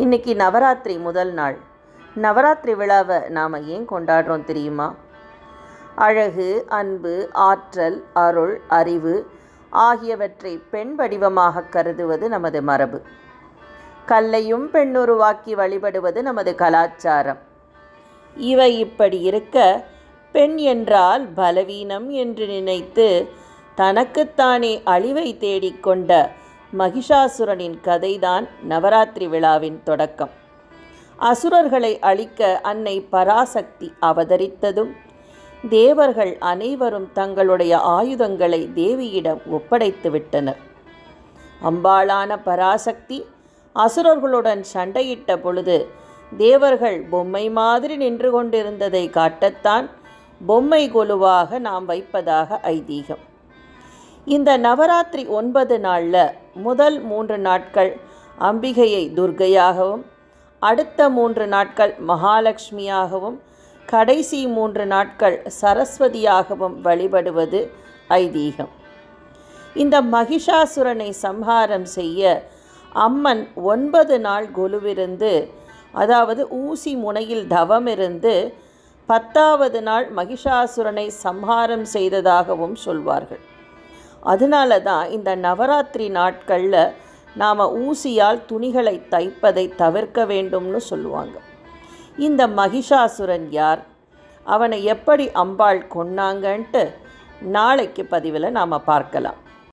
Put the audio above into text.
இன்னைக்கு நவராத்திரி முதல் நாள். நவராத்திரி விழாவை நாம் ஏன் கொண்டாடுறோம் தெரியுமா? அழகு அன்பு ஆற்றல் அருள் அறிவு ஆகியவற்றை பெண் வடிவமாக கருதுவது நமது மரபு. கல்லையும் பெண்ணுருவாக்கி வழிபடுவது நமது கலாச்சாரம். இவை இப்படி இருக்க பெண் என்றால் பலவீனம் என்று நினைத்து தனக்குத்தானே அழிவை தேடிக்கொண்ட மகிஷாசுரனின் கதைதான் நவராத்திரி விழாவின் தொடக்கம். அசுரர்களை அழிக்க அன்னை பராசக்தி அவதரித்ததும் தேவர்கள் அனைவரும் தங்களுடைய ஆயுதங்களை தேவியிடம் ஒப்படைத்து விட்டனர் அம்பாளான பராசக்தி அசுரர்களுடன் சண்டையிட்ட பொழுது தேவர்கள் பொம்மை மாதிரி நின்று கொண்டிருந்ததை காட்டத்தான் பொம்மை கொலுவாக நாம் வைப்பதாக ஐதீகம். இந்த நவராத்திரி ஒன்பது நாளில் முதல் மூன்று நாட்கள் அம்பிகையை துர்க்கையாகவும் அடுத்த மூன்று நாட்கள் மகாலட்சுமியாகவும் கடைசி மூன்று நாட்கள் சரஸ்வதியாகவும் வழிபடுவது ஐதீகம். இந்த மகிஷாசுரனை சம்ஹாரம் செய்ய அம்மன் ஒன்பது நாள் கொலுவிருந்து அதாவது ஊசி முனையில் தவமிருந்து பத்தாவது நாள் மகிஷாசுரனை சம்ஹாரம் செய்ததாகவும் சொல்வார்கள். அதனால தான் இந்த நவராத்திரி நாட்களில் நாம் ஊசியால் துணிகளை தைப்பதை தவிர்க்க வேண்டும்னு சொல்லுவாங்க. இந்த மகிஷாசுரன் யார்? அவனை எப்படி அம்பாள் கொன்னாங்கன்ட்டு நாளைக்கு பதிவில் நாம் பார்க்கலாம்.